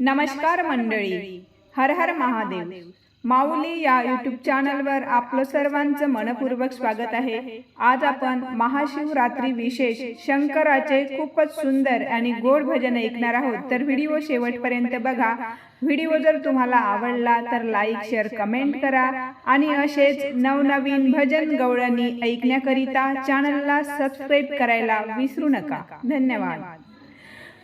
नमस्कार मंडळी. हर हर महादेव. माऊली या यूट्यूब चॅनलवर आपलं सर्वांचं मनपूर्वक स्वागत आहे. आज आपण महाशिवरात्री विशेष शंकराचे खूपच सुंदर आणि गोड भजन ऐकणार आहोत. तर व्हिडिओ शेवटपर्यंत बघा. व्हिडिओ जर तुम्हाला आवडला तर लाईक शेअर कमेंट करा आणि असेच नवनवीन भजन गवळणी ऐकण्याकरिता चॅनलला सबस्क्राईब करायला विसरू नका. धन्यवाद.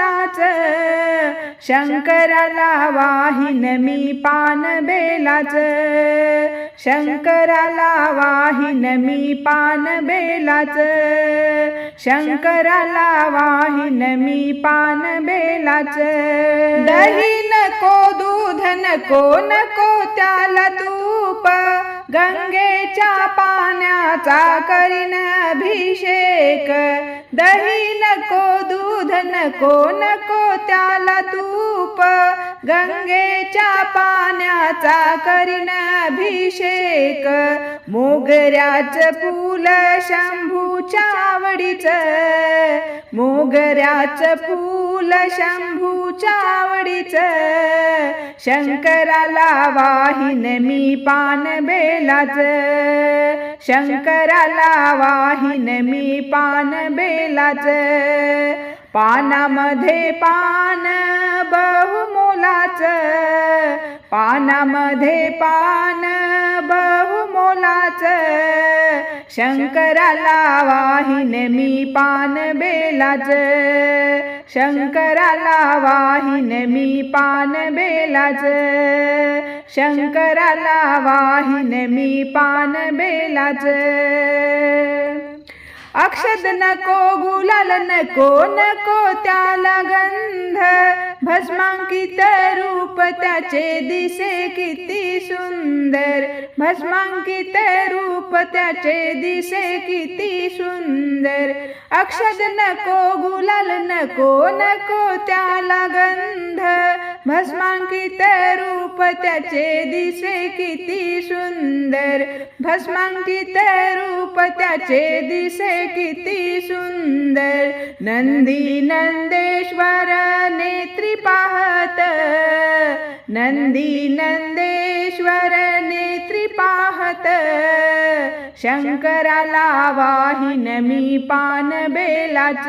बहुमुलाच शंकराला वाहिन मी पान बेलाच. शंकराला वाहिन मी पान बेलाच. शंकराला वाहिन मी पान बेलाच. दही नको दूध नको नको त्याला तूप. गंगेच्या पाण्याचा करीन अभिषेक. दही नको दूध नको नको त्याला तूप. गंगेच्या पाण्याचा करीन अभिषेक. मोगऱ्याच फूल शंभूच्या आवडीच. मोगऱ्याच फूल तुमच्या आवडीच शंकराला वाहिन मी पान बेलाच शंकराला वाहिन मी पान बेलाच पानामध्ये पान बहुमोलाच. पानामध्ये पान बहुमोलाच. शंकराला वाहिन मी पान बेलाच शंकराला वाहिन मी पान बेलाच शंकराला वाहिन मी पान बेलाच अक्षद नको गुलाल नको नको त्याला गंध. भस्मांकित रूप त्याचे दिसे किती सुंदर. भस्मांकित रूप त्याचे दिसे किती सुंदर. अक्षद नको गुलाल नको नको त्याला गंध. भस्मांकित रूप त्याचे दिसे किती सुंदर. भस्मांकित रूप त्याचे दिसे किती सुंदर. नंदी नंदेश्वर नेत्री पाहत. नंदी नंदेश्वर नेत्री पाहत. शंकराला वाहिन मी पान बेलाच.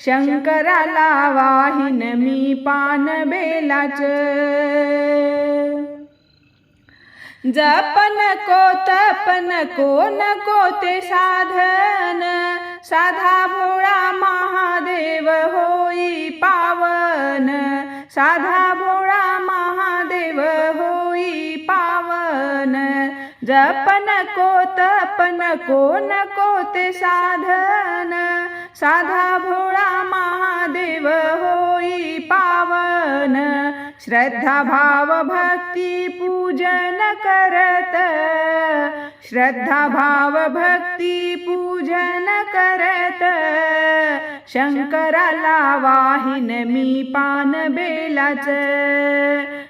शंकराला वाहिन मी पान बेलाच. जपन को तपन को नको ते साधन. साधा भोळा महादेव होई पावन. साधा भोळा जप नको तप नको नको ते साधन साधा भोळा महादेव होई पावन. श्रद्धा भाव भक्ती पूजन करत श्रद्धा भाव भक्ती पूजन करत. शंकराला वाहिन मी पान बेलाच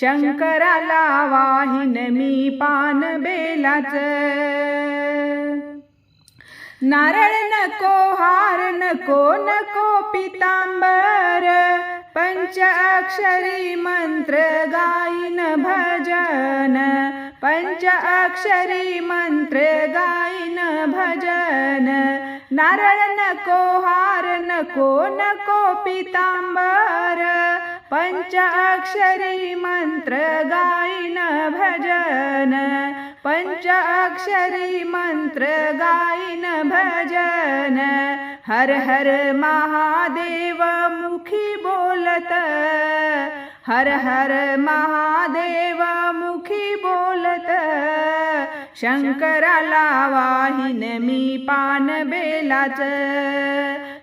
शंकराला वाहिन मी पान बेलाच. नारळ नको हार नको नको पितांबर. पंच अक्षरी मंत्र गायन भजन. पंच अक्षरी मंत्र गायन भजन. नारळ नको हार नको नको पितांबर. पंचाक्षरी मंत्र गायन भजन. पंचाक्षरी मंत्र गायन भजन. हर हर महादेव मुखी बोलत. हर हर महादेव मुखी बोलत. शंकराला वाहिन मी पान बेलाच.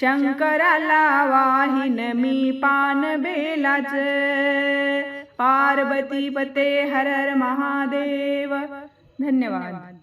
शंकराला वाहिन मी पान बेलाच. पार्वती पते हर हर महादेव. धन्यवाद.